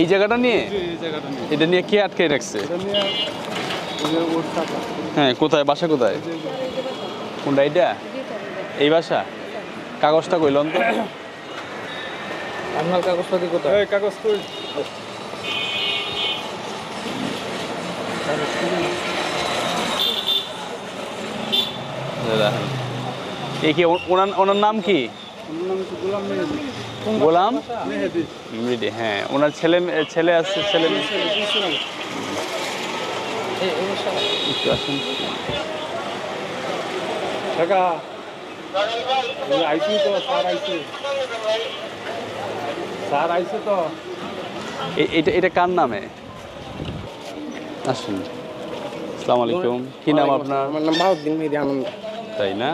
এই জায়গাটা নিয়ে? যে এই জায়গাটা নিয়ে। এটা নিয়ে কে আটকে রাখছে? এটা হ্যাঁ কোথায় বাসা কোথায়? কোনটা এইটা? এই বাসা? কাগজটা কইলন তো আপনার কাগজপাতি কোথায়? এই কাগজ কই। এই কি ওনার ওনার নাম কি? নাম গোলাম মেহেদি গোলাম? মেহেদি মৃদি হ্যাঁ। ওনার ছেলে ছেলে আছে ছেলে একটু আসুন। আইসি তো স্যার আইসি। স্যার আইসে তো। এটা এটা কার নামে? আসুন। আসসালামু আলাইকুম। কি নাম আপনার? আমার নাম বাহুদ্দিন মেহেদি আনন্দ। তাই না?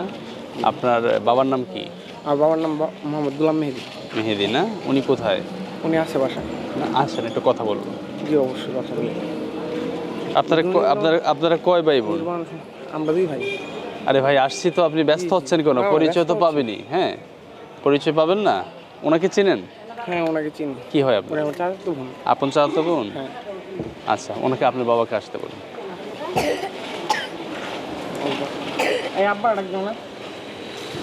আপনার বাবার নাম কি? আমার বাবার নাম মোহাম্মদ গুলাম মেহেদি। মেহেদি না? উনি কোথায়? উনি আছে বাসা না আসেন একটু কথা বলব জি অবশ্যই কথা বলি আপনারা আপনারা আপনারা কয় ভাই বোন? আমরা দুই ভাই। আরে ভাই আসছি তো আপনি ব্যস্ত হচ্ছেন কেন? হ্যাঁ, পরিচয় তো পাবেনই হ্যাঁ? পরিচয় পাবেন না? ওনাকে চিনেন? হ্যাঁ ওনাকে চিনি। কি হয় আপনার? বোন। আপন চাচাতো বোন? হ্যাঁ। আচ্ছা ওনাকে আপনার বাবাকে আসতে বলুন। এই আব্বা না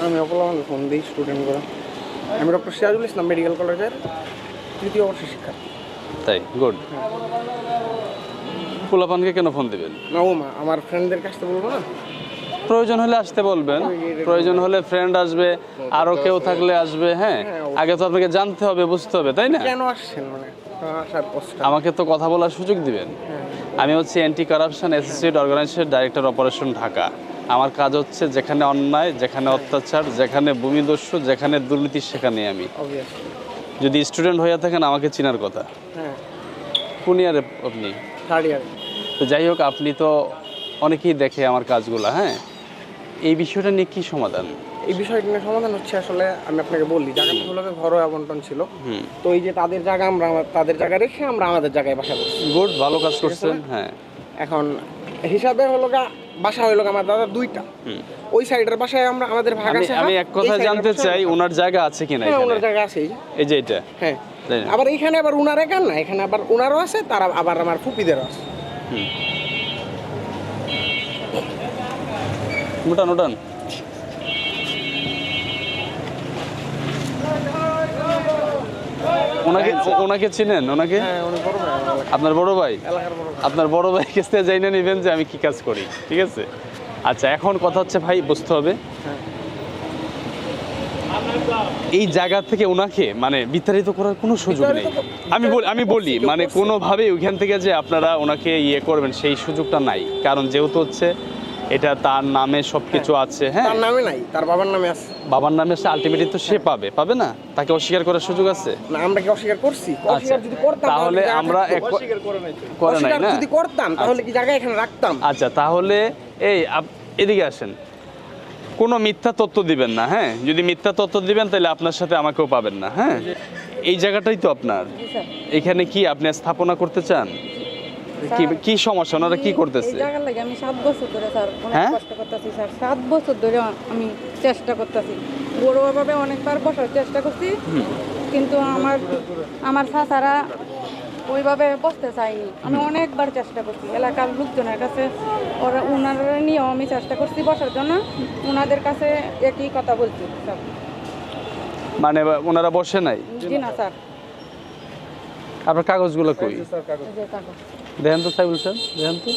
আমি অপল ফোন দিই স্টুডেন্ট করে আমি ডক্টর সিরাজুল ইসলাম মেডিকেল কলেজের তৃতীয় বর্ষের শিক্ষার্থী তাই? গুড পোলাপানকে কেন ফোন দিবেন? না ও মা আমার ফ্রেন্ডদের কাছ বলব না? প্রয়োজন হলে আসতে বলবেন। প্রয়োজন হলে ফ্রেন্ড আসবে আরও কেউ থাকলে আসবে হ্যাঁ? আগে তো আপনাকে জানতে হবে বুঝতে হবে তাই না? কেন আসছেন মানে? আমাকে তো কথা বলার সুযোগ দিবেন। আমি হচ্ছে anti corruption associate organisation director operation Dhaka. আমার কাজ হচ্ছে যেখানে অন্যায় যেখানে অত্যাচার যেখানে ভূমিদস্যু যেখানে দুর্নীতি সেখানে আমি। যদি স্টুডেন্ট হয়ে থাকেন আমাকে চিনার কথা। হ্যাঁ। কোন ইয়ারে আপনি? থার্ড ইয়ার তো যাই হোক আপনি তো অনেকেই দেখে আমার কাজগুলো হ্যাঁ? এই বিষয়টা নিয়ে কি সমাধান? এই বিষয়টি নিয়ে সমাধান হচ্ছে আসলে আমি আপনাকে বলি জায়গাটা হলো গিয়ে ঘরোয়া বন্টন ছিল তো এই যে তাদের জায়গা আমরা তাদের জায়গা রেখে আমরা আমাদের জায়গায় বাসা করছি গুড ভালো কাজ করছেন হ্যাঁ। এখন হিসাবে হলো গা বাসা হইল আমার দাদা দুইটা। ওই সাইডের বাসায় আমরা আমাদের ভাগ আছে আমি এক কথা জানতে চাই ওনার জায়গা আছে কিনা হ্যাঁ ওনার জায়গা আছে এই যে। এটা? হ্যাঁ। আবার এখানে আবার উনার একার না এখানে আবার উনারও আছে তারা আবার আমার ফুপিদেরও আছে। হুম। উঠান উঠান। ওনাকে ওনাকে চিনেন? ওনাকে? হ্যাঁ আপনার বড় ভাই। আপনার বড় ভাই কাছ যাই না নেবেন যে আমি কি কাজ করি ঠিক আছে? আচ্ছা এখন কথা হচ্ছে ভাই বুঝতে হবে। এই জায়গা থেকে ওনাকে মানে বিতাড়িত করার কোনো সুযোগ নেই। আমি বলি আমি বলি মানে কোনোভাবে ওইখান থেকে যে আপনারা ওনাকে ইয়ে করবেন সেই সুযোগটা নাই। কারণ যেহেতু হচ্ছে এটা তার নামে সব কিছু আছে হ্যাঁ? তার নামে নাই তার বাবার নামে আছে। বাবার নামে সে আলটিমেটলি তো সে পাবে পাবে না? তাকে অস্বীকার করার সুযোগ আছে? না আমরা কি অস্বীকার করছি? অস্বীকার যদি করতাম আচ্ছা, তাহলে আমরা? অস্বীকার করে নাই করে নাই না? যদি করতাম তাহলে কি জায়গা এখানে রাখতাম? আচ্ছা তাহলে এই এদিকে আসেন। কোনো মিথ্যা তথ্য দিবেন না হ্যাঁ? যদি মিথ্যা তথ্য দিবেন তাহলে আপনার সাথে আমাকেও পাবেন না হ্যাঁ? এই জায়গাটাই তো আপনার। এখানে কি আপনি স্থাপনা করতে চান? কি কি সমস্যা? ওনারা কি করতেছে? এই জায়গার লাগে আমি সাত বছর ধরে স্যার অনেক হ্যাঁ? কষ্ট করতেছি স্যার। সাত বছর ধরে আমি চেষ্টা করতেছি। বড়োভাবে অনেকবার বসার চেষ্টা করছি কিন্তু আমার আমার চাচারা ওইভাবে বসতে চাইনি আমি অনেকবার চেষ্টা করছি। এলাকার লোকজনের কাছে ওরা ওনারা নিয়েও আমি চেষ্টা করছি বসার জন্য। ওনাদের কাছে একই কথা বলছি স্যার। মানে ওনারা বসে নাই? জি না স্যার। আপনার কাগজগুলো কই? দেখেন তো সাইবুল স্যার দেখেন তো।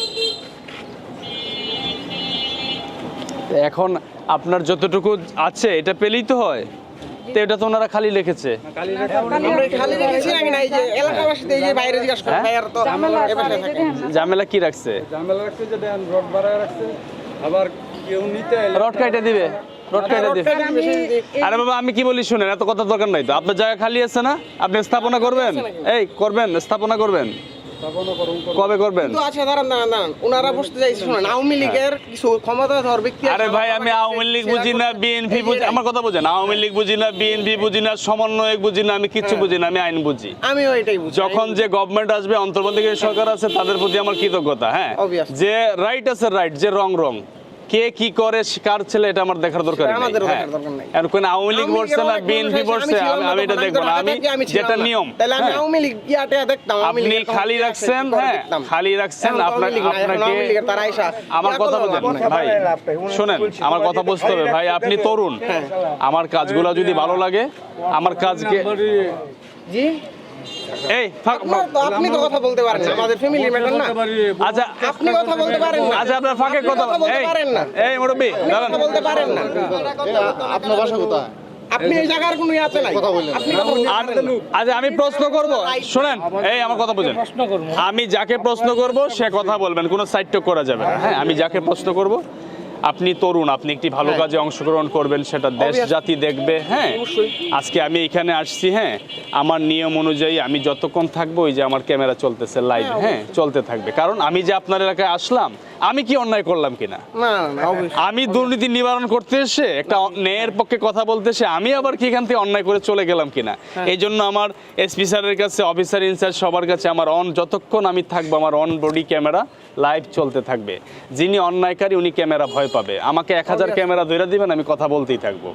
এখন আপনার যতটুকু আছে এটা পেলেই তো হয়। তো এটা তো ওনারা খালি লিখেছে কালি না, স্যার, খালি আমরা খালি রেখেছি নাকি না এই যে এলাকাবাসীতে এই যে বাইরে জিজ্ঞাসা করে হ্যাঁ? ঝামেলা কি রাখছে? ঝামেলা রাখছে যে দেন রড বাড়ায় রাখছে। আবার কেউ নিতে এলে রড কাইটা দিবে রড কাইটা দিবে। আমি আরে বাবা আমি কি বলি শুনেন এত কথা দরকার নাই তো। আপনার জায়গা খালি আছে না? আপনি স্থাপনা করবেন? এই করবেন স্থাপনা করবেন। কবে করবেন? তো আচ্ছা দাঁড়ান দাঁড়ান দাঁড়ান। ওনারা বসতে চাইছে শোনেন আওয়ামী লীগের কিছু ক্ষমতাধর ব্যক্তি আরে ভাই আমি আওয়ামী লীগ বুঝি না করতে- বিএনপি বুঝি আমার কথা বুঝেন আওয়ামী লীগ বুঝি না বিএনপি বুঝি না সমন্বয়ক বুঝি না আমি কিচ্ছু বুঝি না আমি আইন বুঝি। যখন যে গভর্নমেন্ট আসবে অন্তর্বর্তীকালীন সরকার আছে তাদের প্রতি আমার কৃতজ্ঞতা হ্যাঁ? যে রাইট আছে রাইট যে রং রং কে কি করে কার ছেলে এটা আমার দেখার দরকার নেই আমাদেরও হ্যাঁ দেখার দরকার নাই। এখন কোন আওয়ামী লীগ বলছে না বিএনপি বলছে আমি আমি এটা দেখব না। আমি যেটা নিয়ম। তাহলে আমি হ্যাঁ। আওয়ামী লীগ ইয়াতে দেখতাম আওয়ামী আপনি খালি রাখছেন হ্যাঁ খালি রাখছেন আপনাকে আমার কথা আপনার। ভাই শোনেন আমার কথা বুঝতে হবে। ভাই আপনি তরুণ। আমার কাজগুলো যদি ভালো লাগে আমার কাজকে জি? এই আপনি তো কথা বলতে পারেন না। আমাদের ফ্যামিলি ম্যাটার না। আচ্ছা আপনি কথা বলতে পারেন না। আচ্ছা আপনার ফাঁকে কথা বলতে পারেন না। এই মুরব্বী আপনি দাঁড়ান। বলতে পারেন না। আপনার বাসা কোথায়? আপনি এই জায়গার কোনো ইয়ে আছে নাই। আপনি। আচ্ছা আমি প্রশ্ন করব। শুনেন এই আমার কথা বুঝেন। আমি যাকে প্রশ্ন করব সে কথা বলবেন কোনো সাইড টক করা যাবে না। হ্যাঁ আমি যাকে প্রশ্ন করব আপনি তরুণ আপনি একটি ভালো কাজে অংশগ্রহণ করবেন সেটা দেশ জাতি দেখবে হ্যাঁ। আজকে আমি এখানে আসছি হ্যাঁ। আমার নিয়ম অনুযায়ী আমি যতক্ষণ থাকব ওই যে আমার ক্যামেরা চলতেছে লাইভ হ্যাঁ চলতে থাকবে। কারণ আমি যে আপনার এলাকায় আসলাম আমি কি অন্যায় করলাম কিনা? আমি দুর্নীতি নিবারণ করতে এসে একটা ন্যায়ের পক্ষে কথা বলতে এসে আমি আবার কি এখান থেকে অন্যায় করে চলে গেলাম কিনা? এই জন্য আমার এসপি স্যারের কাছে অফিসার ইনচার্জ সবার কাছে আমার অন যতক্ষণ আমি থাকব আমার অন বডি ক্যামেরা লাইভ চলতে থাকবে। যিনি অন্যায়কারী উনি ক্যামেরা ভয় পাবে। আমাকে এক হাজার ক্যামেরা ধরে দিবেন আমি কথা বলতেই থাকব।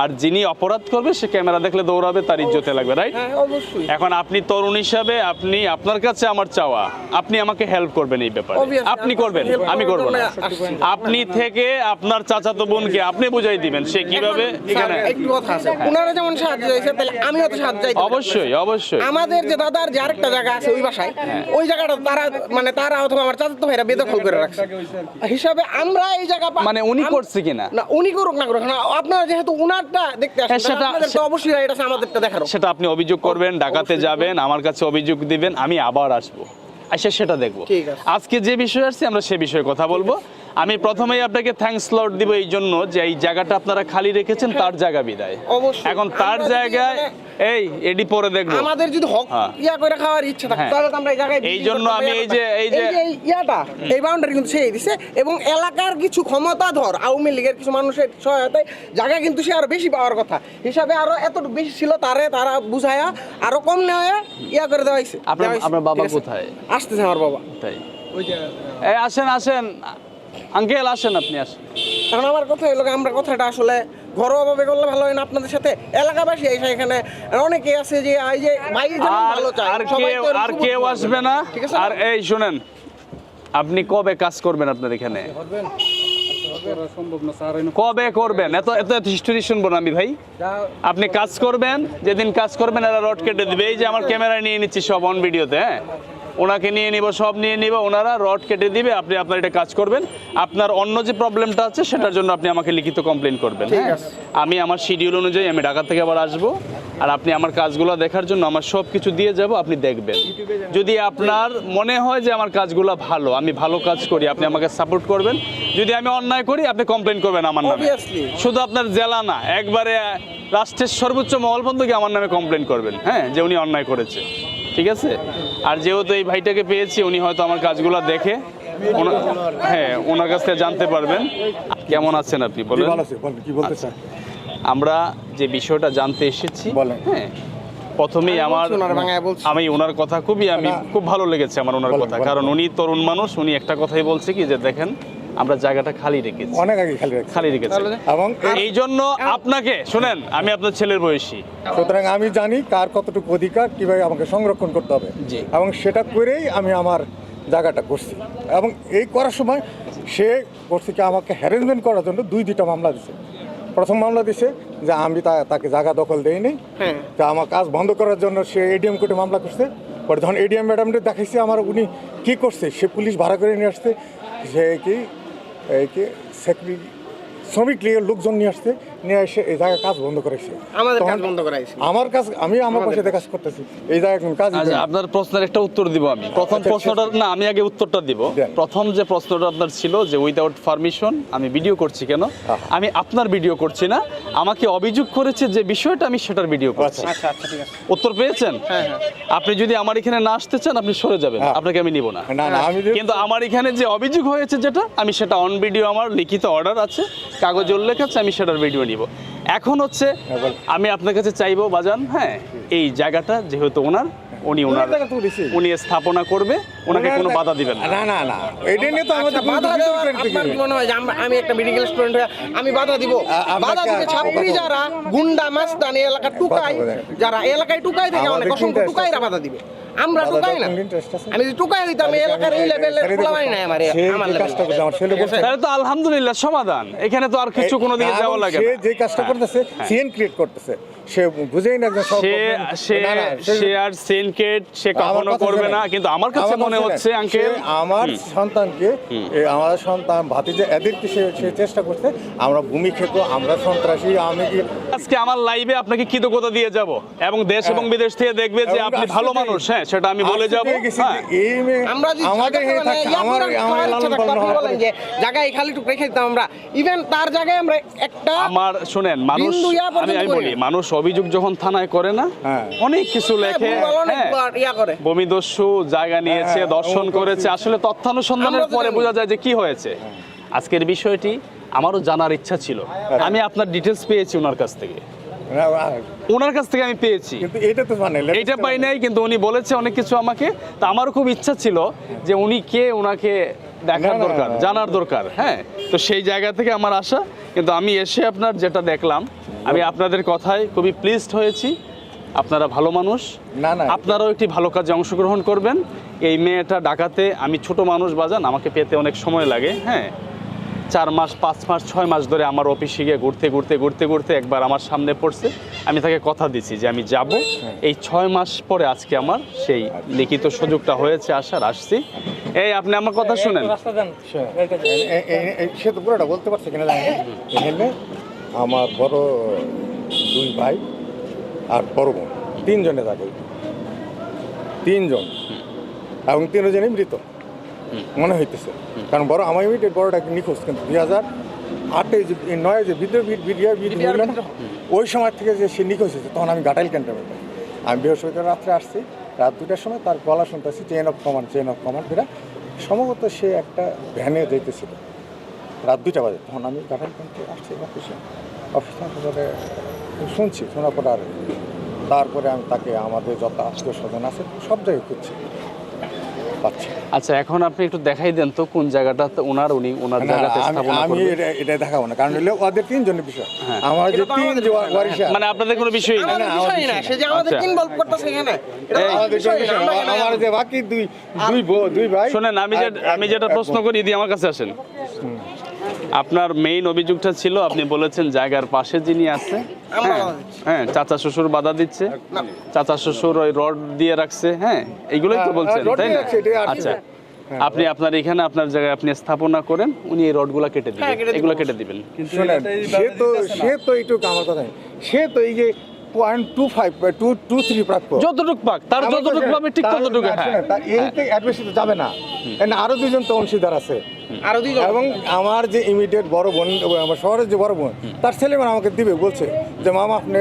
আর যিনি অপরাধ করবে সে ক্যামেরা দেখলে দৌড়াবে তার ইজ্জতে লাগবে রাইট হ্যাঁ এখন আপনি তরুণ হিসাবে আপনি আপনার কাছে আমার চাওয়া। আপনি আমাকে হেল্প করবেন এই ব্যাপারে। আপনি করবেন আমি করব না। আপনি থেকে আপনার চাচাতো বোনকে আপনি বুঝাই দিবেন সে কীভাবে এখানে একটু কথা আছে। ওনারা যেমন সাহায্য হয়েছে তাহলে আমিও তো সাহায্য পারি। অবশ্যই অবশ্যই। আমাদের যে দাদার যে আরেকটা জায়গা আছে ওই বাসায় ওই জায়গাটা তারা মানে তারা অথবা আমার চাচাতো ভাইরা বেদখল করে রাখছে। হিসাবে আমরা এই জায়গা মানে উনি করছে কিনা? না উনি করুক না করুক। না আপনারা যেহেতু উনারটা দেখতে আসেন হ্যাঁ, সেটা- অবশ্যই এটা আমাদেরটা দেখারও। সেটা আপনি অভিযোগ করবেন ঢাকাতে যাবেন আমার কাছে অভিযোগ দিবেন আমি আবার আসব। আচ্ছা সেটা দেখব। আজকে যে বিষয়ে আসছে আমরা সে বিষয়ে কথা বলব। আমি প্রথমেই আপনাকে থ্যাঙ্কস লট দিব এই জন্য যে এই জায়গাটা আপনারা খালি রেখেছেন তার জায়গা বিদায় অবশ্যই। এখন তার জায়গায় এই এডি পরে দেখব আমাদের যদি হক হ্যাঁ। ইয়া করে খাওয়ার ইচ্ছা থাকে হ্যাঁ। তাহলে আমরা এই জায়গায় এই জন্য আমি এই যে- এই যে- ইয়াটা এই বাউন্ডারি কিন্তু সেই দিছে এবং এলাকার কিছু ক্ষমতা ধর আওয়ামী লীগের কিছু মানুষের সহায়তায় জায়গা কিন্তু সে আরও বেশি পাওয়ার কথা হিসাবে আরও এত বেশি ছিল তারে তারা বুঝায়া আরও কম নেওয়া ইয়া করে দেওয়া হয়েছে আপনার- দেওয়া হয়েছে। আপনার বাবা কোথায়? আসতেছে আমার বাবা তাই এই আসেন আসেন আঙ্কেল আসেন আপনি আসেন। কারণ আমার কথা হলো আমরা কথাটা আসলে ঘরোয়াভাবে করলে ভালো হয় না আপনাদের সাথে। এলাকাবাসী এসে এখানে অনেকে আছে যে এই যে যেমন ভালো চায় আর কেউ আর কেউ আসবে না? আর এই শুনেন আপনি কবে কাজ করবেন আপনার এখানে? কবে করবেন? এত এত হিস্টোরি শুনব না আমি ভাই। আপনি কাজ করবেন যেদিন কাজ করবেন এরা রড কেটে দিবে। এই যে আমার ক্যামেরা নিয়ে নিচ্ছি সব অন ভিডিওতে হ্যাঁ? ওনাকে নিয়ে নিব সব নিয়ে নিব ওনারা রড কেটে দিবে আপনি আপনার এটা কাজ করবেন। আপনার অন্য যে প্রবলেমটা আছে সেটার জন্য আপনি আমাকে লিখিত কমপ্লেন করবেন হ্যাঁ? আমি আমার শিডিউল অনুযায়ী আমি ঢাকা থেকে আবার আসব আর আপনি আমার কাজগুলো দেখার জন্য আমার সব কিছু দিয়ে যাব আপনি দেখবেন। যদি আপনার মনে হয় যে আমার কাজগুলো ভালো আমি ভালো কাজ করি আপনি আমাকে সাপোর্ট করবেন। যদি আমি অন্যায় করি আপনি কমপ্লেন করবেন আমার নামে। শুধু আপনার জেলা না একবারে রাষ্ট্রের সর্বোচ্চ মহল পর্যন্ত আমার নামে কমপ্লেন করবেন হ্যাঁ? যে উনি অন্যায় করেছে। ঠিক আছে? আর যেহেতু এই ভাইটাকে পেয়েছি উনি হয়তো আমার কাজগুলো দেখে হ্যাঁ ওনার কাছ থেকে জানতে পারবেন। কেমন আছেন আপনি? বলেন। চান? আমরা যে বিষয়টা জানতে এসেছি হ্যাঁ প্রথমেই আমার। আমি ওনার কথা খুবই আমি খুব ভালো লেগেছে আমার ওনার কথা। কারণ উনি তরুণ মানুষ উনি একটা কথাই বলছে কি যে দেখেন আমরা জায়গাটা খালি রেখেছি। অনেক আগে খালি রাখছি। খালি রেখেছি। এবং এই- জন্য আপনাকে শুনেন আমি আপনার ছেলের বয়সী। সুতরাং আমি জানি কার কতটুকু অধিকার কীভাবে আমাকে সংরক্ষণ করতে হবে। এবং সেটা করেই আমি আমার জায়গাটা করছি। এবং এই করার সময় সে করছে কি আমাকে হ্যারেঞ্জমেন্ট করার জন্য দুই দুইটা মামলা দিছে। প্রথম মামলা দিছে যে আমি তা- তাকে জায়গা দখল দেইনি। হ্যাঁ। তা আমার কাজ বন্ধ করার জন্য সে এডিএম কোর্টে মামলা করছে। পরে যখন এডিএম ম্যাডামকে দেখাইছে আমার উনি কি করছে সে পুলিশ ভাড়া করে নিয়ে আসছে। সে কি শ্রমিক লোকজন নিয়ে আসছে। নিয়ে এসে এই জায়গায় কাজ বন্ধ করেছে। আমাদের কাজ বন্ধ করাইছে। আমার কাজ আমি আমার পয়সাতে কাজ। করতেছি এই জায়গায় কোনো কাজ আচ্ছা আপনার প্রশ্নের একটা উত্তর দিব আমি। প্রথম আচ্ছা, প্রশ্নটা না আমি আগে উত্তরটা দিব। প্রথম যে প্রশ্নটা আপনার ছিল যে উইদাউট পারমিশন আমি ভিডিও করছি কেন? আমি আপনার ভিডিও করছি না। আমাকে অভিযোগ করেছে যে বিষয়টা আমি সেটার ভিডিও করছি। আচ্ছা। আচ্ছা আচ্ছা ঠিক আছে। উত্তর পেয়েছেন? হ্যাঁ হ্যাঁ। আপনি যদি আমার এখানে না আসতে চান আপনি সরে যাবেন। হ্যাঁ। আপনাকে আমি নিব না। না না কিন্তু আমার এখানে যে অভিযোগ হয়েছে যেটা আমি সেটা অন ভিডিও আমার লিখিত অর্ডার আছে কাগজে উল্লেখ আছে আমি সেটার ভিডিও নিব এখন হচ্ছে আমি আপনার কাছে চাইব বাজান হ্যাঁ এই জায়গাটা যেহেতু ওনার উনি ওনার। উনি স্থাপনা করবে ওনাকে কোনো বাধা দিবেন না না না এটা নিয়ে তো আমাদের বাধা দেওয়ার আপনার। মনে হয় যে আমি একটা মেডিকেল স্টুডেন্ট হয়ে আমি বাধা দিব বাধা দিবে ছাত্রী যারা গুন্ডা মাস্তান এলাকার টুকাই। যারা এলাকায় টুকাই থেকে অনেক অসংখ্য টুকাইরা বাধা দিবে আমরা টুকাই না? আমি যদি টুকাই দিতাম এলাকার এই লেভেলের নাই আমার তাহলে তো আলহামদুলিল্লাহ সমাধান। এখানে তো আর কিছু কোনো দিকে যাওয়া লাগে সে না। যে কাজটা করতেছে সিএন ক্রিয়েট করতেছে। সে বুঝেই না সে সে আর সেনকেট সে কখনো করবে না কিন্তু আমার কাছে মনে হচ্ছে আঙ্কেল আমার সন্তানকে আমার সন্তান ভাতিজা এদেরকে সে সে চেষ্টা করছে আমরা ভূমি খেত আমরা সন্ত্রাসী আমি কি আজকে আমার লাইভে আপনাকে কৃতজ্ঞতা দিয়ে যাব এবং দেশ এবং বিদেশ থেকে দেখবে যে আপনি ভালো মানুষ হ্যাঁ সেটা আমি বলে যাব। হ্যাঁ আমরা আমাদের মানে আমার আমার লালন পালন জায়গায় খালি টুক রেখে দিতাম আমরা। ইভেন তার জায়গায় আমরা একটা আমার শুনেন মানুষ আমি বলি মানুষ অভিযোগ যখন থানায় করে না হ্যাঁ। অনেক কিছু লেখে হ্যাঁ ইয়া করে। ভূমিদস্যু জায়গা নিয়েছে হ্যাঁ, দর্শন করেছে আসলে তথ্যানুসন্ধানের পরে বোঝা যায় যে কি হয়েছে। আজকের বিষয়টি আমারও জানার ইচ্ছা ছিল। আমি আপনার ডিটেলস পেয়েছি ওনার কাছ থেকে। ওনার কাছ থেকে আমি পেয়েছি। কিন্তু এটা তো মানে এইটা পাই নাই কিন্তু উনি বলেছে অনেক কিছু আমাকে। তা আমারও খুব ইচ্ছা ছিল যে উনি কে ওনাকে দেখার দরকার জানার দরকার হ্যাঁ। তো সেই জায়গা থেকে আমার আশা কিন্তু আমি এসে আপনার যেটা দেখলাম আমি আপনাদের কথায় খুবই প্লিজড হয়েছি। আপনারা ভালো মানুষ। না, না। আপনারাও একটি ভালো কাজে অংশগ্রহণ করবেন। এই মেয়েটা ডাকাতে আমি ছোট মানুষ বাজান আমাকে পেতে অনেক সময় লাগে হ্যাঁ। চার মাস পাঁচ মাস ছয় মাস ধরে আমার অফিসে গিয়ে ঘুরতে ঘুরতে ঘুরতে ঘুরতে একবার আমার সামনে পড়ছে। আমি তাকে কথা দিছি যে আমি যাব। এই ছয় মাস পরে আজকে আমার সেই লিখিত সুযোগটা হয়েছে আসার আসছি। এই আপনি আমার কথা শুনেন। সে তো পুরোটা বলতে পারছে কিনা আমার বড় দুই ভাই আর বড় বোন। তিনজনে থাকে। তিনজন। এবং তিনজনই মৃত। মনে হইতেছে। কারণ বড়, আমার ইমিডিয়েট বড়টাকে নিখোঁজ, কিন্তু দুই হাজার আটে যে নয় যে বিদ্রোহ ওই সময় থেকে যে সে নিখোঁজ হয়েছে, তখন আমি গাটাইল ক্যান্টনমেন্টে আমি বৃহস্পতিবার রাত্রে আসছি, রাত দুটার সময় তার গলা শুনতেছি chain of command chain of command এটা সম্ভবত সে একটা ভ্যানে যেতেছিল রাত দুটা বাজে তখন আমি ক্যান্টে আসছি অফিসে অফিসে তারপরে শুনছি শোনার পর আর তারপরে আমি তাকে আমাদের যত আত্মীয় স্বজন আছে সব জায়গায় খুঁজছি। পাচ্ছি। আচ্ছা এখন আপনি একটু দেখাই দেন তো কোন জায়গাটাতে ওনার উনি ওনার না, জায়গাতে আমি- আমি এটা দেখাবো না কারণ হলো ওদের তিনজনের বিষয়। হ্যাঁ। আমার যে তিন যে ওয়ারিশা মানে আপনাদের কোনো বিষয়ই না। না, বিষয় না বিষয় সে যে আমাদের আচ্ছা। ইনভলভ করতেছে এখানে। বিষয় আমার যে বাকি দুই দুই বউ দুই ভাই শোনেন আমি যে আমি যেটা প্রশ্ন করি দিয়ে আমার কাছে আসেন। আপনার মেইন অভিযোগটা ছিল আপনি বলেছেন জায়গার পাশে যিনি আছে। হ্যাঁ, হ্যাঁ চাচা শ্বশুর বাধা দিচ্ছে। চাচা শ্বশুর ওই রড দিয়ে রাখছে হ্যাঁ এগুলোই তো হ্যাঁ, বলছেন তাই না? আচ্ছা আপনি আপনার এখানে আপনার জায়গায় আপনি স্থাপনা করেন উনি এই রডগুলো কেটে হ্যাঁ, দিবেন। এগুলো কেটে দিবেন। সে তো সে তো একটু আমার কথা সে তো এই যে point two five two two three প্রাপ্য। যতটুক পাক তার যতটুক পাবে ঠিক ততটুকু হ্যাঁ। তার এইতে অ্যাডমিশন যাবে না। এখানে আরও দুজন তো অংশীদার আছে। আরও দুইজন? এবং আমার যে ইমিডিয়েট বড় বোন আমার শহরের যে বড় বোন তার ছেলে মেয়ে আমাকে দিবে বলছে যে মামা আপনি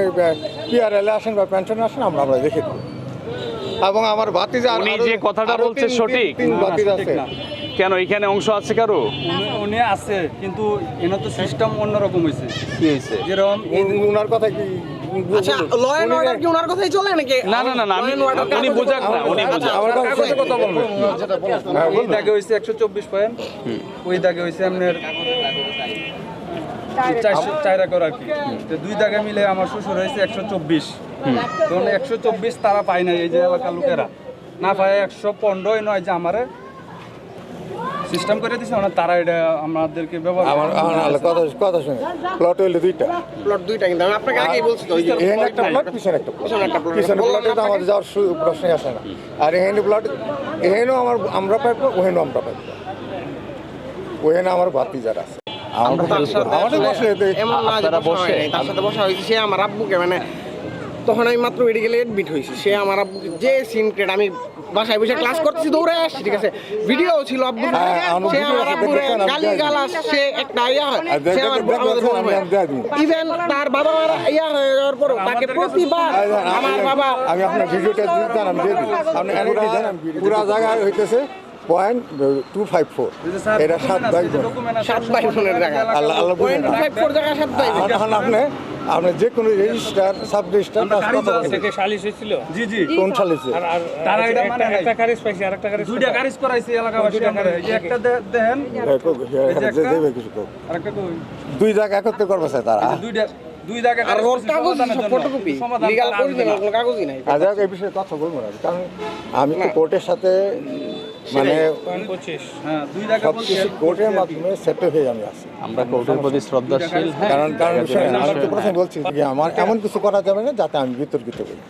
পিআরএলে আসেন বা পেনশনে আসেন আমরা আমরা দেখে দেবো। এবং আমার ভাতিজা উনি যে কথাটা বলছে সঠিক? ভাতিজা আছে। কেন এখানে অংশ আছে কারও? উনি- উনি আছে কিন্তু এনার তো সিস্টেম অন্যরকম হয়েছে কি হয়েছে যেরকম উনার কথা কি আচ্ছা ল এন্ড অর্ডার কি ওনার কথাই চলে নাকি? না না না না আমি Law and order উনি বোঝাক না উনি বোঝাক। আমার কথা কথা বলবেন দাগে হয়েছে একশো চব্বিশ পয়েন্ট ওই দাগে আপনার চারশো চার একর কি? তো দুই দাগে মিলে আমার শ্বশুর হয়েছে একশো চব্বিশ। তখন একশো চব্বিশ তারা পায় না এই যে এলাকার লোকেরা। না পায় একশো পনেরোই নয় যে আমারে সিস্টেম করে দিছে মানে তারা এটা আমাদেরকে ব্যবহার আমার আমার কথা কথা শুনে। প্লট হইল দুইটা। প্লট দুইটা কিন্তু আমি আপনাকে আগেই বলছি তো ওই যে এখানে একটা প্লট পিছনে একটা প্লট পিছনে একটা plot। পিছনে প্লটে তো আমাদের যাওয়ার প্রশ্নই আসে না। আর এখানে প্লট এখানেও আমার আমরা পাইবো ওখানেও আমরা পাইবো। ওখানে আমার বাতি যারা আছে। আমার তার সাথে আমাদের আসলে বসে এতে- এমন না যে আপনারা বসা বসে? নাই, তার সাথে বসা হয়েছে সে আমার আব্বুকে তখন আমি মাত্র মেডিকেলে এডমিট হয়েছি। সে আমার আব্বুকে যে সিন ক্রেড আমি বাসায় বসে ক্লাস করতেছি দৌড়ে আসছি ঠিক আছে? ভিডিও ছিল আব্বু হ্যাঁ, সে আমার আব্বুরে গালি গালাস সে একটা ইয়া হয় সে আমার আমাদের। ইভেন তার বাবা মারা ইয়া হয়ে যাওয়ার পর তাকে প্রতিবার আমার বাবা আমি আপনার ভিডিওটা দিতে আমি দিয়ে দিই। আপনি পুরা জায়গায় হইতেছে পয়েন্ট টু ফাইভ ফোর এটা সাত ভাই সাত ভাই আল্লাহ আল্লাহ বুঝেন পয়েন্ট ফাইভ ফোর জায়গা সাত ভাই এখন আপনি যে কোনো সাব সালিশ হয়েছিল? জি জি। কোন তারা এটা মানে একটা কারিজ পাইছি কারিজ দুইটা করাইছি এলাকাবাসী একটা দেন। কই? দুই জায়গা একত্রে করবে তারা। দুইটা দুই জায়গা আর ওর কাগজ সমাধানের সব জন্য। ফটোকপি সমাধান লিগাল তারা আসবে অরিজিনাল কাগজই নাই। আজ এই বিষয়ে কথা বলব না কারণ আমি তো কোর্টের সাথে মানে হ্যাঁ দুই জায়গা সব কিছু কোর্টের মাধ্যমে সেটেল হয়ে আমি আসি আমরা কোর্টের প্রতি শ্রদ্ধাশীল হ্যাঁ। কারণ কারণ আমি তো প্রথমে বলছি যে আমার এমন কিছু করা যাবে না যাতে আমি বিতর্কিত করি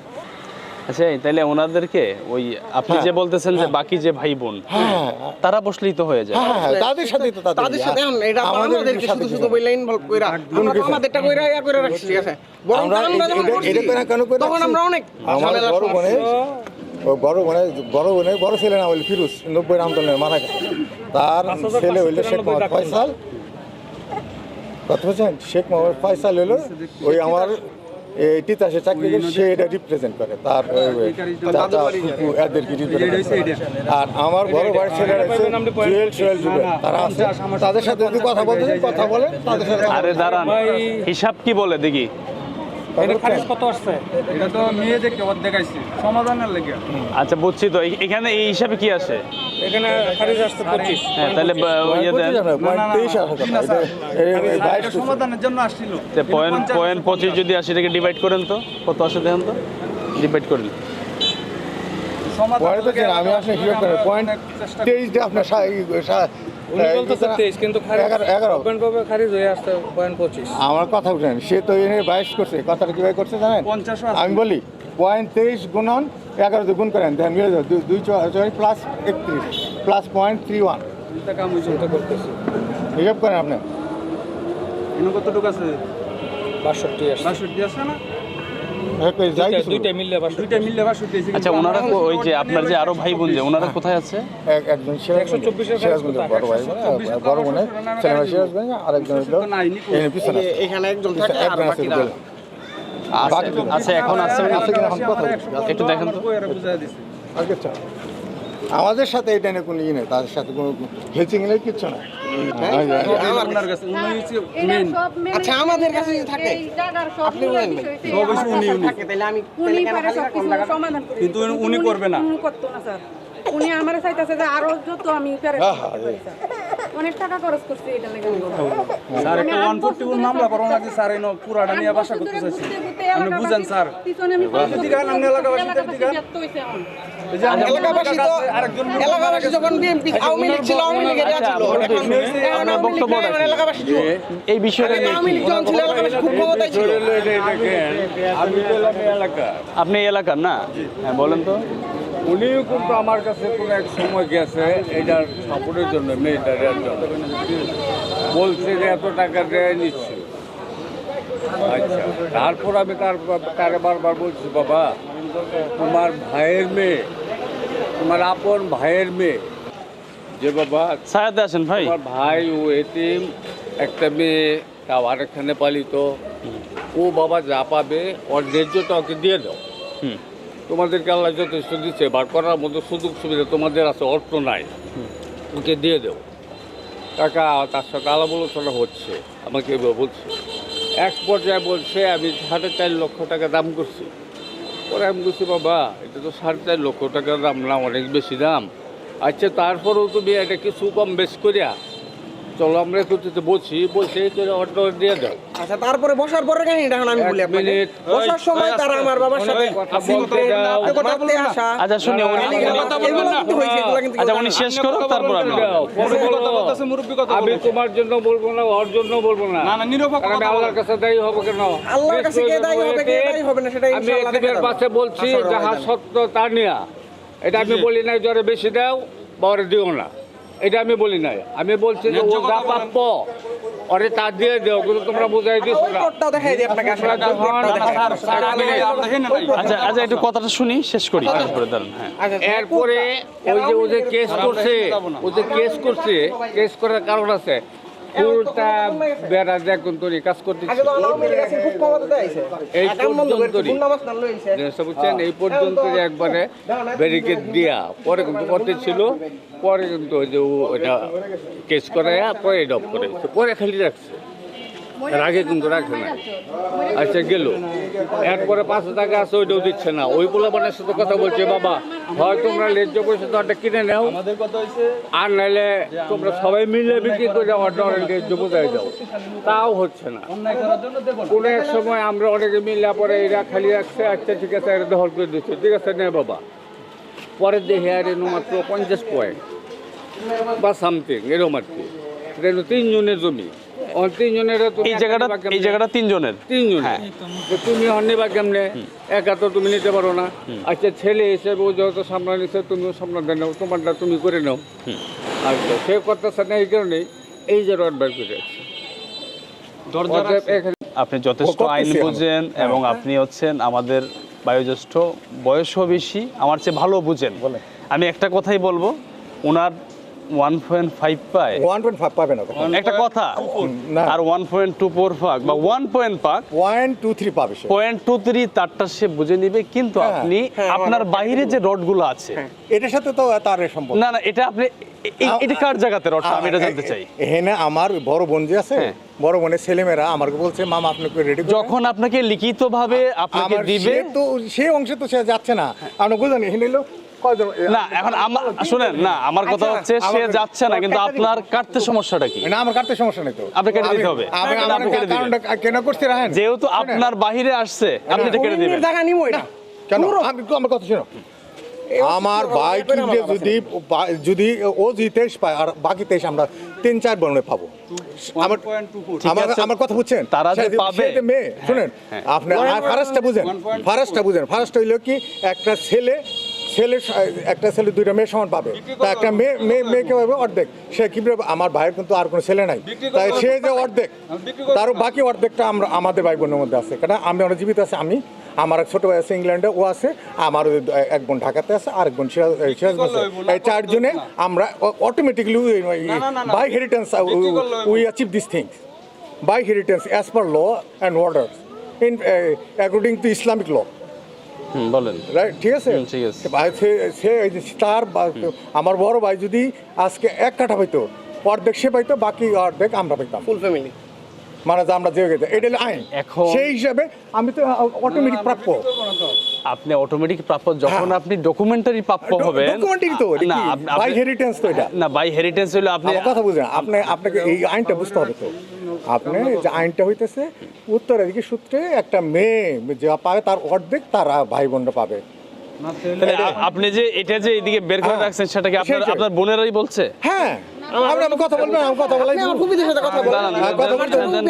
আচ্ছা তাহলে ওনাদেরকে ওই আপনি যে বলতেছেন যে বাকি যে ভাই বোন হ্যাঁ। তারা বসলেই তো হয়ে যায়। হ্যাঁ হ্যাঁ, তাদের সাথেই তো তাদের সাথে এটা আমাদের আমাদেরকে সাথে শুধু শুধু না। বইলে ইনভলভ কইরা আমরা তো আমাদেরটা কইরা ইয়া কইরা রাখছি ঠিক আছে? বরং আমরা এটা- কেন করে তখন আমরা অনেক বড় বড় বোনের বড় বোনের বড় ছেলে না বলে ফিরুজ নব্বই মারা গেছে। তার ছেলে হইল শেখ মোহাম্মদ ফয়সাল। কথা বলছেন শেখ মোহাম্মদ ফয়সাল হইল ওই আমার এই তিতাসে চাকরি সে এটা রিপ্রেজেন্ট করে। তার চাচা ফুপু এদেরকে করে। আর আমার বড় ভাইয়ের ছেলে আছে জুয়েল সোহেল জুবেল তারা আছে। তাদের সাথে যদি কথা বলতে কথা বলে তাদের সাথে আরে দাঁড়ান। হিসাব কি বলে দেখি? এটা খারিজ কত আসছে? এটা তো মেয়ে দেখে অর্ধেক আইছি সমাধানের লেগে। আচ্ছা বুঝছি তো। এখানে এই হিসাবে কি আসে? এখানে খারিজ আসছে পঁচিশ। হ্যাঁ তাহলে বা- ওই যে দেন। পয়েন্ট তেইশ আসে কথা এটা এই- এই বাইশ এটা সমাধানের জন্য আসছিল। পয়েন্ট পয়েন্ট পঁচিশ যদি আসে এটাকে ডিভাইড করেন তো কত আসে দেখেন তো? ডিভাইড করেন। পয়েন্ট তো চেনা, আমি আসলে হিসাব করি পয়েন্ট তেইশ দিয়ে আপনার হয়ে আমার কথা বুঝলেন সে তো এনে বাইশ করছে কথাটা কীভাবে করছে জানেন? আছে। আমি বলি পয়েন্ট তেইশ গুণন এগারো দিয়ে গুণ করেন দেখেন মিলে যাবে দুই- দুই প্লাস একত্রিশ প্লাস পয়েন্ট থ্রি ওয়ান হিসাব করেন আপনি। কতটুকু আছে? বাষট্টি আসছে। বাষট্টি আছে না? দুইটা- মিললে বাষট্টি দুইটা মিললে বাষট্টি আছে আচ্ছা ওনারা ওই যে আপনার যে আরও ভাই বোন যে ওনারা কোথায় আছে? এক- একজন সিরাজগঞ্জ 124 এর সিরাজগঞ্জ বড় ভাই মানে, বড় বোনের সিরাজগঞ্জ আরেকজন। এখানে একজন থাকে আর বাকিরা আচ্ছা এখন আছে একটু দেখেন তো। আজকে চল। আমাদের সাথে এটা নিয়ে কোনো ই নেই তাদের সাথে কোনো হেচিং নেই। কিচ্ছু না আচ্ছা, আমাদের কাছে থাকে, আপনি উনি উনি। কিন্তু উনি করবে না। উনি আমার চাইতেছে যে আরও যত আমি পেরে করতে পারি, স্যার। অনেক টাকা খরচ করছি এটা লেগে। আমি করতে পারি। স্যার একটা ওয়ান ফোর্টি বছর মামলা করানো লাগছে স্যার এই পুরাটা নিয়ে বাসা করতে চাইছি। আপনি বুঝেন স্যার। আপনি এলাকাবাসীদের। এই যে আমার এলাকাবাসী তো আরেকজন এলাকাবাসী যখন বিএনপি আওয়ামী লীগ ছিল আওয়ামী লীগের দেয়া ছিল আপনার তো এখন এই- এখন আপনার আওয়ামী লীগ বক্তব্য নাই, এখন রাখেন। এলাকাবাসী ছিল। এই বিষয়টা আগে নিয়ে আওয়ামী কি? লীগ যখন ছিল এলাকাবাসী খুব ক্ষমতায় ছিল। আমি পেলাম এই এলাকা। আপনি এলাকার না? হ্যাঁ বলেন তো। উনিও কিন্তু আমার কাছে কোনো এক সময় গেছে এটার সাপোর্টের জন্য মেয়েটার জন্য। বলছে যে এত টাকা দেয় নিচ্ছে। আচ্ছা তারপর আমি তার তারে বারবার বলছি বাবা তোমার ভাইয়ের মেয়ে তোমার আপন ভাইয়ের মেয়ে যে বাবা ছায়াতে আসেন ভাই। আমার ভাই ও এতিম একটা মেয়ে তাও আরেকখানে পালিত। ও বাবা যা পাবে ওর ন্যায্যটা ওকে দিয়ে দাও। হুম। তোমাদেরকে আল্লাহ যথেষ্ট দিচ্ছে বার করার মতো সুযোগ সুবিধা তোমাদের আছে, অর্থ নাই। ওকে দিয়ে দেও। টাকা তার সাথে আলাপ আলোচনা হচ্ছে, আমাকে বলছে। এক পর্যায়ে বলছে, আমি সাড়ে চার লক্ষ টাকা দাম করছি। পরে আমি বলছি, বাবা, এটা তো সাড়ে চার লক্ষ টাকার দাম না, অনেক বেশি দাম। আচ্ছা তারপরেও তুমি এটা কিছু কম বেশ করিয়া চলো আমরা বলছি বলছে করে অর্ডার দিয়ে দাও। আচ্ছা তারপরে বসার পরে কেন এটা আমি বলি আপনাকে। বসার সময় তারা আমার বাবার সাথে কথা বলতে আসা। আচ্ছা শুনি উনি কথা বলবেন না। আচ্ছা উনি শেষ করুক তারপর আমি আমি তোমার জন্য বলব না ওর জন্য বলব না। না, না, নিরপেক্ষ আমি আল্লাহর কাছে দায়ী হব কেন? আল্লাহর কাছে কে দায়ী হবে, কে দায়ী হবে না, সেটা ইনশাআল্লাহ দেখা পাশে বলছি আসর যাহা সত্য তা নিয়া। এটা আমি বলি নাই জ্বরে বেশি দাও বা ওরে দিও না। এটা আমি বলি নাই। আমি বলছি যে ও যা। প্রাপ্য ওরে তা দিয়ে দেও কিন্তু তোমরা বুঝাই দিস না। কোটটাও দেখাই দিই আপনাকে আসলে আচ্ছা আচ্ছা একটু কথাটা শুনি শেষ করি। তারপরে দাঁড়ান হ্যাঁ। আচ্ছা, এরপরে ওই যে ও যে কেস করছে ও যে কেস করছে কেস করার কারণ আছে। পুরোটা বেড়া দেখুন কাজ করতেছি। এই বুঝছেন পর্যন্ত একবারে ব্যারিকেড দিয়া। পরে কিন্তু করতে ছিল পরে কিন্তু ওই যে ওটা কেস করাইয়া পরে ডপ করে। পরে খালি রাখছে। এর আগে কিন্তু রাখে না আচ্ছা গেল। এরপরে পাঁচশো টাকা আছে ওইটাও দিচ্ছে না। ওই পোলাপানের সাথে কথা বলছে বাবা হয় তোমরা ন্যায্য পয়সা তো একটা কিনে নাও আর নাইলে তোমরা সবাই মিলে বিক্রি করে অর্ডার ন্যায্য বোঝাই দাও। তাও হচ্ছে না। কোনো এক সময় আমরা অনেকে মিলে পরে এরা খালি রাখছে আচ্ছা ঠিক আছে এটা দখল করে দিচ্ছে। ঠিক আছে নে বাবা। পরে দেখে আর এনো মাত্র পঞ্চাশ পয়েন্ট। বা সামথিং এরকম আর কি। এটা তিনজনের জমি। এই জায়গাটা এই জায়গাটা তিনজনের তিনজন হ্যাঁ। তুমি হন্নি বা কেমনে একা তো তুমি নিতে পারো না আচ্ছা ছেলে হিসেবে ও যেহেতু সামনে নিচ্ছে তুমিও নাও তোমারটা তুমি করে নাও আচ্ছা সে করতেছে না এই কারণে এই যে রড বের করে আপনি যথেষ্ট আইন। বুঝেন এবং আপনি হচ্ছেন আমাদের বয়োজ্যেষ্ঠ বয়সও বেশি আমার চেয়ে ভালো বুঝেন। আমি একটা কথাই বলব ওনার ওয়ান পয়েন্ট ফাইভ পায়। ওয়ান পয়েন্ট ফাইভ পাবে না একটা কথা আর ওয়ান পয়েন্ট টু ফোর পাক বা ওয়ান পয়েন্ট পাক পয়েন্ট টু থ্রি পাবে পয়েন্ট টু থ্রি তারটা সে বুঝে নিবে কিন্তু হ্যাঁ, আপনি আপনার বাইরে যে রডগুলো আছে। এটার সাথে তো তার সম্পর্ক। না না এটা আপনি এটা কার জায়গাতে রডটা আমি এটা জানতে চাই। এখানে আমার বড় বোন যে আছে হ্যাঁ। বড় বোনের ছেলেমেয়েরা আমাকে বলছে মামা আপনাকে রেডি যখন আপনাকে লিখিত ভাবে আপনাকে দিবে সে তো সেই অংশে তো সে যাচ্ছে না। আপনি বুঝলেন এখানে না এখন আমার শুনেন না আমার কথা আচ্ছা, হচ্ছে সে যাচ্ছে না কিন্তু আপনার কাটতে সমস্যাটা কি? না আমার কাটতে সমস্যা নেই তো। আপনি কেটে দিতে হবে। আমি না, আমার আপনি কেটে দিবেন। কেন করতে রাখেন যেহেতু আপনার বাহিরে আসছে আপনি কেটে দিবেন। জায়গা নিবো এটা। কেন? আমি তো আমার কথা শোনো। আমার ভাই যদি যদি ও যদি তেইশ পায় আর বাকি তেইশ আমরা তিন চার বর্ণে পাবো। আমার পয়েন্ট টু ফোর আমার কথা বুঝছেন? তারা যে পাবে- মেয়ে শুনেন? আপনি ফারাসটা বুঝেন। ফারাসটা বুঝেন। ফারাসটা হইল কি একটা ছেলে ছেলে একটা ছেলে দুইটা মেয়ে সমান পাবে। তা একটা মেয়ে মেয়ে মেয়েকে পাবে অর্ধেক। সে কি? আমার ভাইয়ের কিন্তু আর কোনো ছেলে নাই। তাই সে যে অর্ধেক তার বাকি অর্ধেকটা আমরা আমাদের ভাই বোনের মধ্যে আছে। কারণ আমি আমরা জীবিত আছে আমি আমার এক ছোট ভাই আছে ইংল্যান্ডে ও আছে আমার এক বোন ঢাকাতে আছে আর এক বোন সিরাজ সিরাজগঞ্জে। এই চারজনে আমরা automatically by heritance we achieve this things by heritance as per law and orders in according to Islamic. Hmm, বলেন। রাইট ঠিক আছে? ঠিক আছে। ভাই সে- সে তার আমার বড় ভাই যদি আজকে এক কাঠা পাইতো অর্ধেক সে পাইতো বাকি অর্ধেক আমরা পাইতাম। ফুল ফ্যামিলি মানে আমরা যে এটা আইন। সেই হিসাবে আমি তো অটোমেটিক প্রাপ্য। আপনি অটোমেটিক প্রাপ্য যখন আপনি ডকুমেন্টারি প্রাপ্য হবেন ডকুমেন্টারি তো না বাই হেরিটেন্স তো এটা। না বাই হেরিটেন্স হলো আপনি আমার কথা বুঝেন আপনি আপনাকে এই আইনটা বুঝতে হবে তো। আপনি যে আইনটা হইতেছে উত্তরাধিকার সূত্রে একটা মেয়ে যা পাবে তার অর্ধেক তার ভাই বোনরা পাবে আপনি যে এটা যে এদিকে বের করে হ্যাঁ। রাখছেন সেটা কি আপনার আপনার বোনেরাই বলছে? হ্যাঁ। আমি কথা আমি কথা বলাই আমার ফুপিদের সাথে কথা কথা বলে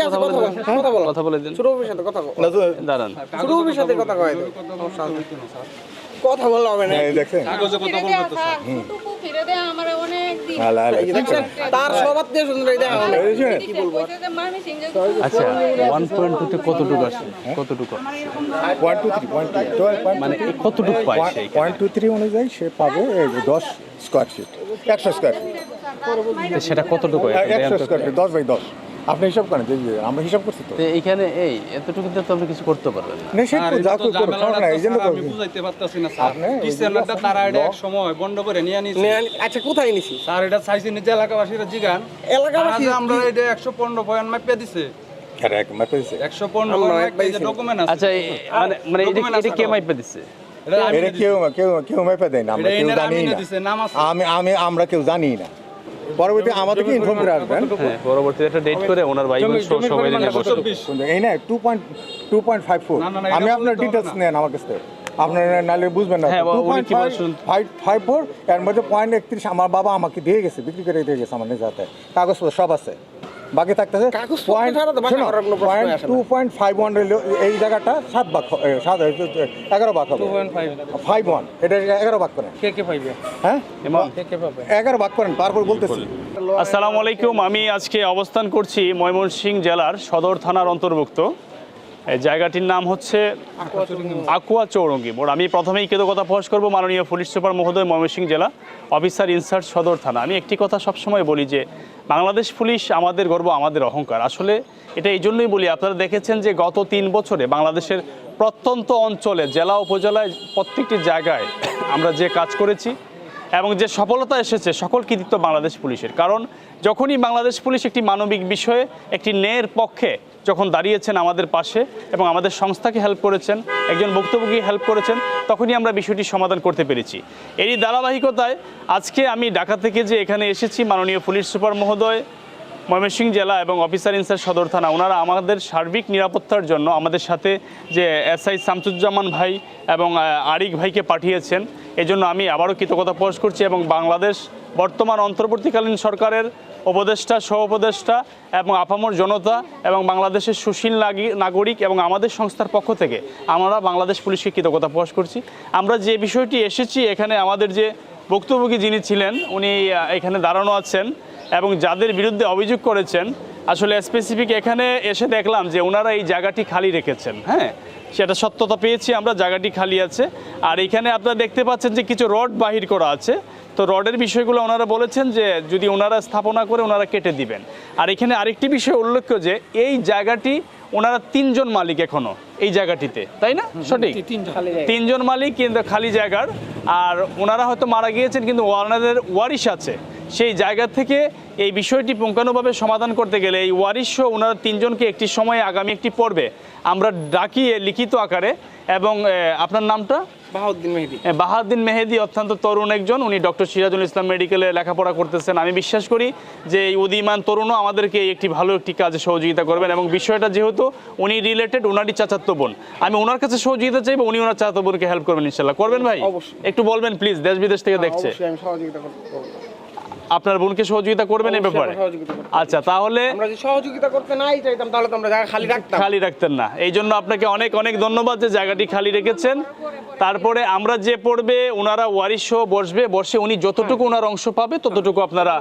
কথা বলেন, কথা বলে দিন ছোট সাথে কথা বলো দাঁড়ান। ছোট সাথে কথা কয়। দাও। কথা বলা হবে না। এই দেখছেন কাগজে কথা বলবে তো স্যার টুকু ফিরে দেয় আমার অনেক দিন। হালা, হালা, এই যে দেখছেন তার সবার দিয়ে সুন্দর দেখা অনেক এই যে, কি বলব? মামি সিং যে আচ্ছা ওয়ান পয়েন্ট টুতে কতটুকু আসে কতটুকু? two, মানে কতটুকু পায় two three অনুযায়ী সে পাবে দশ স্কোয়ার ফিট একশো স্কোয়ার ফিট সেটা কতটুকু হ্যাঁ, একশো স্কোয়ার ফিট দশ বাই দশ। আপনি হিসাব করেন যে আমরা হিসাব করছি তো। তো এইখানে এই এতটুকুতে তো আপনি কিছু করতে পারবেন না। যা আমি বুঝাইতে পারতাছি না স্যার। আপনি ওই কিচেনটা যে তারা এটা এক সময় বন্ধ করে নিয়ে নিছে আচ্ছা কোথায় নিছি? স্যার এটা চাইছি নিজে এলাকাবাসীরা জিগান। এলাকাবাসী- আমরা এটা একশো পনেরো পয়েন্ট মাপিয়া দিছে। হ্যাঁ, এক মাপে দিছে। একশো পনেরো আমরা পয়েন্ট ডকুমেন্ট আছে। আচ্ছা মানে মানে এটা Document আছে এটা কে তো? মাইপে এটা আমি কেউ কেউ কেউ মেপে দেয় না আমরা কেউ জানি না। দিছে, নাম আছে। আমি আমি আমরা কেউ জানি না। পরবর্তী আমাদেরকে ইনফর্ম করে আসবেন। হ্যাঁ পরবর্তীতে একটা ডেট করে ওনার ভাই বোন সবাই নিয়ে বসে। এই না two point two point five four আমি আপনার ডিটেলস নেন আমার কাছ থেকে। আপনার নাহলে বুঝবেন না। Two point five five four এর মধ্যে পয়েন্ট একত্রিশ আমার বাবা আমাকে দিয়ে গেছে বিক্রি করে দিয়ে গেছে আমার হাতে। কাগজপত্র সব আছে। বাকি থাকতেছে। টু পয়েন্ট ফাইভ ওয়ান এই জায়গাটা সাত বাক হ- সাত এগারো বাক হবে। ফাইভ ওয়ান এটা এগারো বাক করেন। কে কে পাইবে? হ্যাঁ? ইমাম কে কে পাবে? এগারো বাক করেন তারপর বলতেছি। আসসালামু আলাইকুম আমি আজকে অবস্থান করছি ময়মনসিংহ জেলার সদর থানার অন্তর্ভুক্ত। জায়গাটির নাম হচ্ছে আকুয়া চৌরঙ্গি মোড়। আমি প্রথমেই কেতো কথা প্রকাশ করব মাননীয় পুলিশ সুপার মহোদয় ময়মনসিংহ জেলা অফিসার ইনচার্জ সদর থানা। আমি একটি কথা সবসময় বলি যে, বাংলাদেশ পুলিশ আমাদের গর্ব, আমাদের অহংকার। আসলে এটা এই জন্যই বলি, আপনারা দেখেছেন যে গত তিন বছরে বাংলাদেশের প্রত্যন্ত অঞ্চলে, জেলা উপজেলায় প্রত্যেকটি জায়গায় আমরা যে কাজ করেছি এবং যে সফলতা এসেছে, সকল কৃতিত্ব বাংলাদেশ পুলিশের। কারণ যখনই বাংলাদেশ পুলিশ একটি মানবিক বিষয়ে একটি ন্যায়ের পক্ষে যখন দাঁড়িয়েছেন আমাদের পাশে এবং আমাদের সংস্থাকে হেল্প করেছেন, একজন ভুক্তভোগী হেল্প করেছেন, তখনই আমরা বিষয়টি সমাধান করতে পেরেছি। এরই ধারাবাহিকতায় আজকে আমি ঢাকা থেকে যে এখানে এসেছি, মাননীয় পুলিশ সুপার মহোদয়, ময়মনসিংহ জেলা এবং অফিসার ইনচার্জ সদর থানা, ওনারা আমাদের সার্বিক নিরাপত্তার জন্য আমাদের সাথে যে এসআই শামসুজ্জামান ভাই এবং আরিক ভাইকে পাঠিয়েছেন। এজন্য আমি আবারও কৃতজ্ঞতা প্রকাশ করছি এবং বাংলাদেশ বর্তমান অন্তর্বর্তীকালীন সরকারের উপদেষ্টা, সহ উপদেষ্টা এবং আপামর জনতা এবং বাংলাদেশের সুশীল নাগি- নাগরিক এবং আমাদের সংস্থার পক্ষ থেকে আমরা বাংলাদেশ পুলিশকে কৃতজ্ঞতা প্রকাশ করছি। আমরা যে বিষয়টি এসেছি, এখানে আমাদের যে ভুক্তভোগী যিনি ছিলেন, উনি এখানে দাঁড়ানো আছেন এবং যাদের বিরুদ্ধে অভিযোগ করেছেন, আসলে স্পেসিফিক এখানে এসে দেখলাম যে ওনারা এই জায়গাটি খালি রেখেছেন হ্যাঁ? সেটা সত্যতা পেয়েছি আমরা, জায়গাটি খালি আছে। আর এখানে আপনারা দেখতে পাচ্ছেন যে কিছু রড বাহির করা আছে। তো রডের বিষয়গুলো ওনারা বলেছেন যে যদি ওনারা স্থাপনা করে ওনারা কেটে দিবেন। আর এখানে আরেকটি বিষয় উল্লেখ্য যে এই জায়গাটি ওনারা তিনজন মালিক এখনও এই জায়গাটিতে তাই না? সঠিক? তিনজন মালিক কিন্তু খালি জায়গার। আর ওনারা হয়তো মারা গিয়েছেন কিন্তু ওনাদের ওয়ারিশ আছে। সেই জায়গা থেকে এই বিষয়টি পুঙ্খানুভাবে সমাধান করতে গেলে এই ওয়ারিশ সহ ওনারা তিনজনকে একটি সময়ে আগামী একটি পর্বে আমরা ডাকিয়ে লিখিত আকারে এবং আপনার নামটা? বাহাউদ্দিন মেহেদি। এ, বাহাদ্দিন মেহেদি অত্যন্ত তরুণ একজন। উনি ডক্টর সিরাজুল ইসলাম মেডিকেলে লেখাপড়া করতেছেন। আমি বিশ্বাস করি যে এই উদীয়মান তরুণও আমাদেরকে এই একটি ভালো একটি কাজে সহযোগিতা করবেন এবং বিষয়টা যেহেতু উনি রিলেটেড ওনারই চাচাত্ত বোন। আমি ওনার কাছে সহযোগিতা চাইব উনি ওনার চাচাতো বোনকে হেল্প করবেন ইনশাল্লাহ করবেন ভাই? একটু বলবেন প্লিজ দেশ বিদেশ থেকে দেখছে। আমি সহযোগিতা আপনার বোনকে সহযোগিতা করবেন এই ব্যাপারে। আচ্ছা তাহলে আমরা যদি সহযোগিতা করতে নাই চাইতাম তাহলে তো আমরা জায়গা খালি রাখতাম। খালি রাখতেন না। এই জন্য আপনাকে অনেক অনেক ধন্যবাদ যে জায়গাটি খালি রেখেছেন। তারপরে আমরা যে পড়বে ওনারা ওয়ারিশ সহ বসবে বসে উনি যতটুকু ওনার অংশ পাবে ততটুকু আপনারা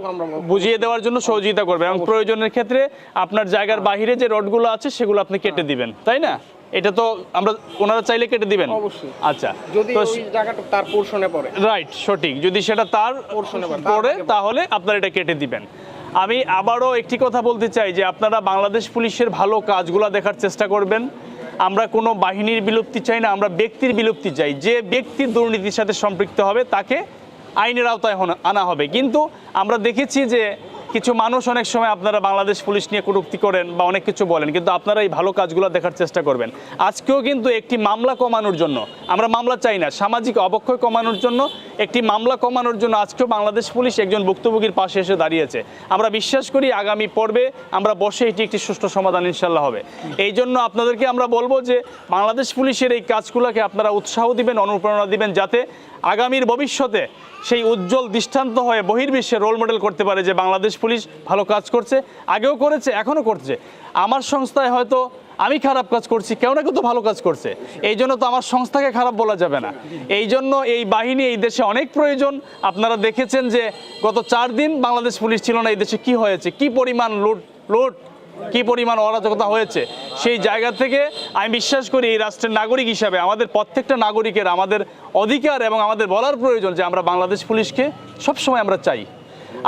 বুঝিয়ে দেওয়ার জন্য সহযোগিতা করবেন। এবং প্রয়োজনের ক্ষেত্রে আপনার জায়গার বাহিরে যে রডগুলো আছে সেগুলো আপনি কেটে দিবেন। তাই না? এটা তো আমরা ওনারা চাইলে কেটে দিবেন। অবশ্যই। আচ্ছা যদি ওই জায়গাটা তার পোর্শনে পড়ে। রাইট সঠিক। যদি সেটা তার এ পড়ে, তাহলে আপনারা এটা কেটে দিবেন। আমি আবারও একটি কথা বলতে চাই যে আপনারা বাংলাদেশ পুলিশের ভালো কাজগুলো দেখার চেষ্টা করবেন। আমরা কোনো বাহিনীর বিলুপ্তি চাই না আমরা ব্যক্তির বিলুপ্তি চাই। যে ব্যক্তি দুর্নীতির সাথে সম্পৃক্ত হবে তাকে আইনের আওতায় আনা হবে। কিন্তু আমরা দেখেছি যে কিছু মানুষ অনেক সময় আপনারা বাংলাদেশ পুলিশ নিয়ে কটূক্তি করেন বা অনেক কিছু বলেন, কিন্তু আপনারা এই ভালো কাজগুলো দেখার চেষ্টা করবেন। আজকেও কিন্তু একটি মামলা কমানোর জন্য, আমরা মামলা চাই না, সামাজিক অবক্ষয় কমানোর জন্য, একটি মামলা কমানোর জন্য আজকেও বাংলাদেশ পুলিশ একজন ভুক্তভোগীর পাশে এসে দাঁড়িয়েছে। আমরা বিশ্বাস করি আগামী পর্বে আমরা বসে এটি একটি সুষ্ঠু সমাধান ইনশাল্লাহ হবে। এই জন্য আপনাদেরকে আমরা বলব যে, বাংলাদেশ পুলিশের এই কাজগুলোকে আপনারা উৎসাহ দিবেন, অনুপ্রেরণা দিবেন যাতে আগামীর ভবিষ্যতে সেই উজ্জ্বল দৃষ্টান্ত হয়ে বহির্বিশ্বে রোল মডেল করতে পারে যে বাংলাদেশ পুলিশ ভালো কাজ করছে, আগেও করেছে, এখনও করছে। আমার সংস্থায় হয়তো আমি খারাপ কাজ করছি, কেউ না কেউ তো ভালো কাজ করছে। এই জন্য তো আমার সংস্থাকে খারাপ বলা যাবে না। এই জন্য এই বাহিনী এই দেশে অনেক প্রয়োজন। আপনারা দেখেছেন যে গত চার দিন বাংলাদেশ পুলিশ ছিল না, এই দেশে কি হয়েছে, কি পরিমাণ লুট লুট, কি পরিমাণ অরাজকতা হয়েছে, সেই জায়গা থেকে আমি বিশ্বাস করি এই রাষ্ট্রের নাগরিক হিসাবে, আমাদের প্রত্যেকটা নাগরিকের আমাদের অধিকার এবং আমাদের বলার প্রয়োজন যে আমরা বাংলাদেশ পুলিশকে সবসময় আমরা চাই।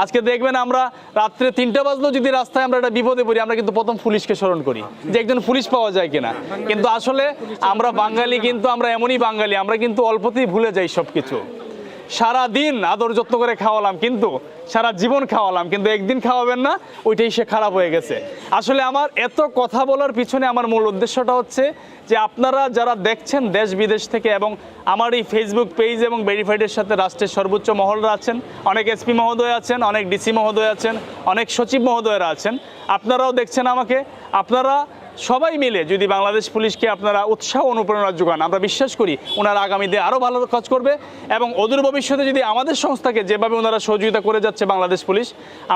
আজকে দেখবেন আমরা রাত্রে তিনটা বাজলেও যদি রাস্তায় আমরা একটা বিপদে পড়ি, আমরা কিন্তু প্রথম পুলিশকে স্মরণ করি যে একজন পুলিশ পাওয়া যায় কিনা। কিন্তু আসলে আমরা বাঙালি, কিন্তু আমরা এমনই বাঙালি, আমরা কিন্তু অল্পতেই ভুলে যাই সব কিছু সারা দিন আদর যত্ন করে খাওয়ালাম, কিন্তু সারা জীবন খাওয়ালাম, কিন্তু একদিন খাওয়াবেন না, ওইটাই সে খারাপ হয়ে গেছে। আসলে আমার এত কথা বলার পিছনে আমার মূল উদ্দেশ্যটা হচ্ছে যে আপনারা যারা দেখছেন দেশ বিদেশ থেকে এবং আমার এই ফেসবুক পেজ এবং ভেরিফাইডের সাথে রাষ্ট্রের সর্বোচ্চ মহলরা আছেন, অনেক এসপি মহোদয় আছেন, অনেক ডিসি মহোদয় আছেন, অনেক সচিব মহোদয়রা আছেন, আপনারাও দেখছেন আমাকে। আপনারা সবাই মিলে যদি বাংলাদেশ পুলিশকে আপনারা উৎসাহ অনুপ্রেরণা যোগান, আমরা বিশ্বাস করি ওনারা আগামীতে আরও ভালো কাজ করবে এবং অদূর ভবিষ্যতে যদি আমাদের সংস্থাকে যেভাবে ওনারা সহযোগিতা করে যাচ্ছে বাংলাদেশ পুলিশ,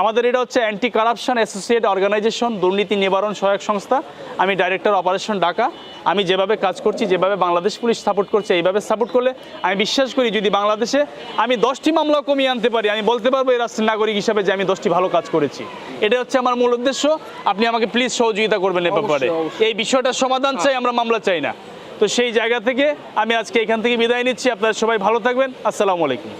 আমাদের এটা হচ্ছে অ্যান্টি কারাপশন অ্যাসোসিয়েট অর্গানাইজেশন দুর্নীতি নিবারণ সহায়ক সংস্থা। আমি ডাইরেক্টর অপারেশন ঢাকা আমি যেভাবে কাজ করছি, যেভাবে বাংলাদেশ পুলিশ সাপোর্ট করছে, এইভাবে সাপোর্ট করলে আমি বিশ্বাস করি যদি বাংলাদেশে আমি দশটি মামলা কমিয়ে আনতে পারি, আমি বলতে পারব এই রাষ্ট্রের নাগরিক হিসাবে যে আমি দশটি ভালো কাজ করেছি। এটা হচ্ছে আমার মূল উদ্দেশ্য। আপনি আমাকে প্লিজ সহযোগিতা করবেন এ ব্যাপারে। এই বিষয়টার সমাধান চাই আমরা মামলা চাই না। তো সেই জায়গা থেকে আমি আজকে এখান থেকে বিদায় নিচ্ছি। আপনারা সবাই ভালো থাকবেন। আসসালামু আলাইকুম।